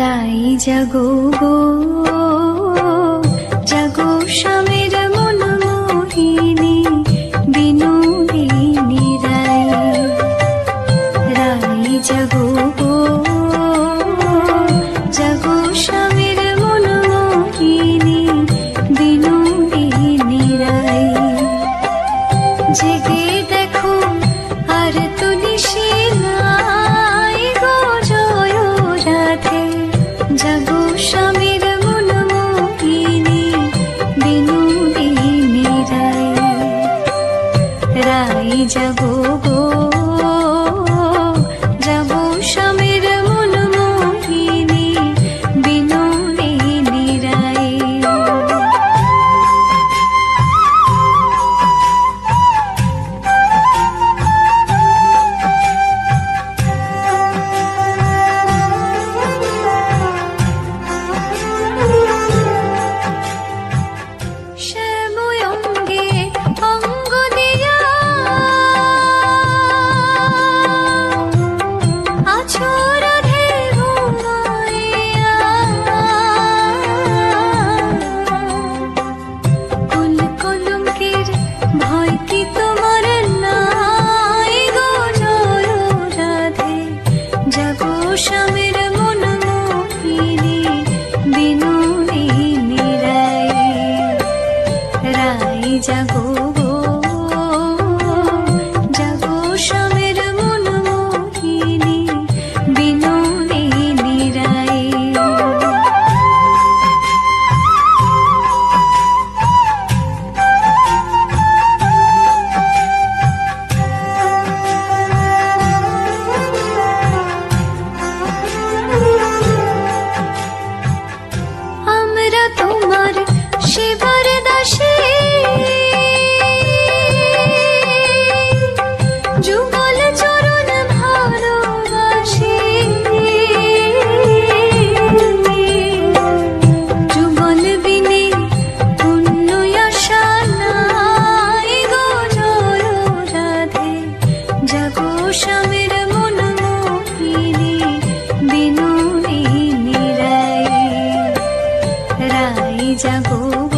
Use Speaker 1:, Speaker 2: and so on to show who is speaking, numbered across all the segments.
Speaker 1: রাই জাগো গো। 江
Speaker 2: 湖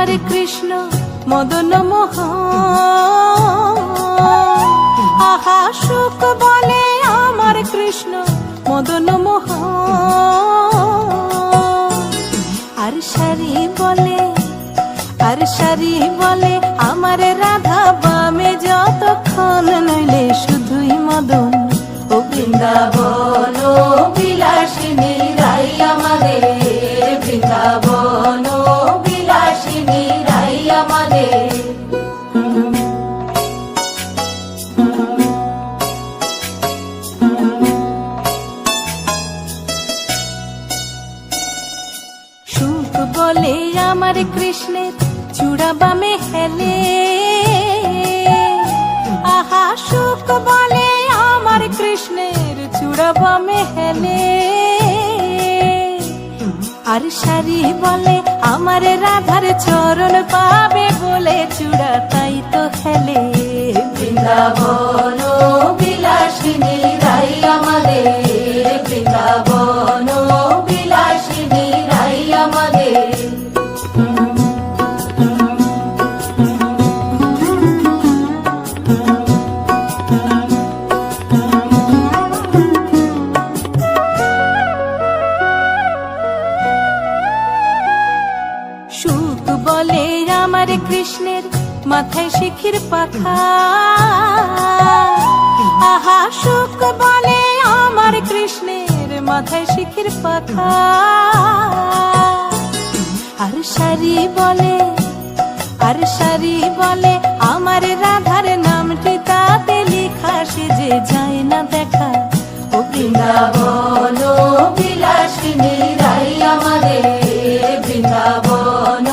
Speaker 2: আমার কৃষ্ণ মদন মোহ আহা সুখ বলে আমার কৃষ্ণ মদন মোহ আর সারি বলে আর সারি বলে আমার রাধা বামে যতক্ষণ নইলে শুধুই মদন ও বৃন্দাব ভক্ত বলে আমার কৃষ্ণের চূড়া বামে হেলে। আর সারি বলে আমার রাধার চরণ পাবে বলে চূড়া তাই তো হেলে। বৃন্দাবন। কৃষ্ণের মাথায় শিখির পাখা। আহা, সুখ বলে আমার কৃষ্ণের মাথায় শিখির পাখা। আর সারি বলে, আর সারি বলে আমার রাধার নামটি তাতে লেখা, সে যে যায় না দেখা। ও বৃন্দাবন বিলাসিনী, রাই আমাদের। বৃন্দাবন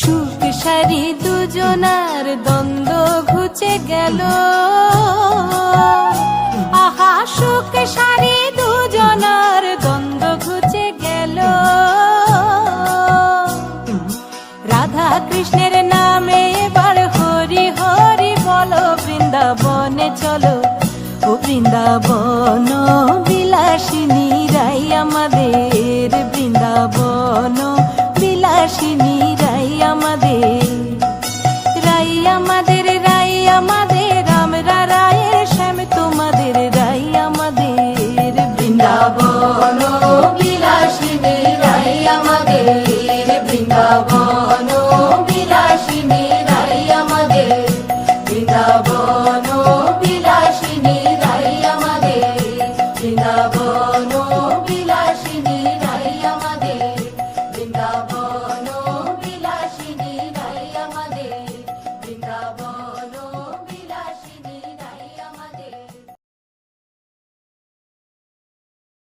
Speaker 2: সুখ সারি দুজনার দ্বন্দ্ব ঘুচে গেল। আহা সুখ সারি দুজনার দ্বন্দ্ব ঘুচে গেল। রাধা কৃষ্ণের নামে এবার হরি হরি বলো, বৃন্দাবনে চলো। ও বৃন্দাবন বিলাসিনী রাই আমাদের, বৃন্দাবন বিলাসিনী Tá acabou.